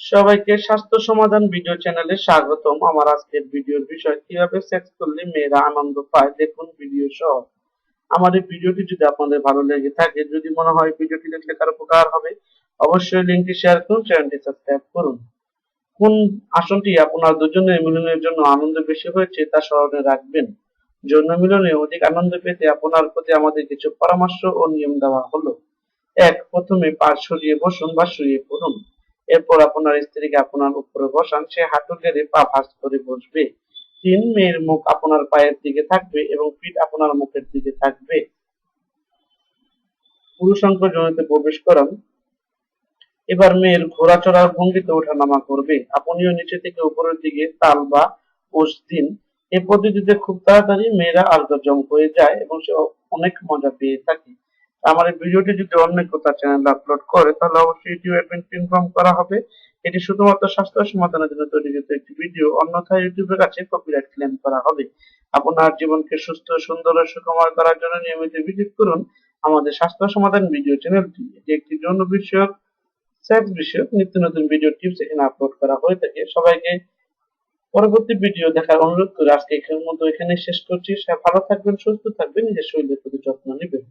সবাইকে স্বাস্থ্য সমাধান ভিডিও চ্যানেলে স্বাগতম। আমার আজকের ভিডিওর বিষয়, কীভাবে সেক্স করলে মেয়েরা আনন্দ পায়, দেখুন ভিডিও সহ। আমার এই ভিডিওটি যদি আপনাদের ভালো লেগে থাকে, যদি মনে হয় ভিডিওটি দেখলে কারও উপকার হবে, অবশ্যই লিঙ্কটি শেয়ার করুন, চ্যানেলটি সাবস্ক্রাইব করুন। কোন আসনটি আপনার দুজনের মিলনের জন্য আনন্দ বেশি হয়েছে তা স্মরণে রাখবেন। যৌন মিলনে অধিক আনন্দ পেতে আপনার প্রতি আমাদের কিছু পরামর্শ ও নিয়ম দেওয়া হলো। এক, প্রথমে পা সরিয়ে বসুন বা শুয়ে পড়ুন। এরপর আপনার স্ত্রীকে আপনার উপরে বসান, সে হাঁটু গেড়ে পা ভাঁজ করে বসবে। তিন মেয়ের মুখ আপনার পায়ের দিকে থাকবে এবং পিঠ আপনার মুখের দিকে থাকবে। পুরুষাঙ্ক জনিতে প্রবেশ করান। এবার মেয়ের ঘোড়া চড়ার ভঙ্গিতে ওঠানামা করবে। আপনিও নিচে থেকে উপরের দিকে তাল বা পোষ দিন। এ পদ্ধতিতে খুব তাড়াতাড়ি মেয়েরা আলগজম হয়ে যায় এবং সে অনেক মজা পেয়ে থাকে। আমার এই ভিডিওটি যদি অন্য কোথাও চ্যানেলে আপলোড করে, তাহলে অবশ্যই ইউটিউব অ্যাডমিনকে ইনফর্ম করা হবে। এটি শুধুমাত্র স্বাস্থ্য সমাধানের জন্য তৈরিকৃত একটি ভিডিও অন্যথায় ইউটিউবের কাছে কপিরাইট ক্লেম করা হবে। আপনার জীবনকে সুস্থ, সুন্দর ও সুখময় করার জন্য নিয়মিত ভিজিট করুন আমাদের স্বাস্থ্য সমাধান ভিডিও চ্যানেলটি এটি একটি যৌন বিষয়ক সেক্স বিষয়ক, নিত্য নতুন ভিডিও টিপস এখানে আপলোড করা হয়ে থাকে। সবাইকে পরবর্তী ভিডিও দেখার অনুরোধ করে আজকে এখানের মতো এখানে শেষ করছি। ভালো থাকবেন, সুস্থ থাকবেন, নিজের শরীরের প্রতি যত্ন নেবেন।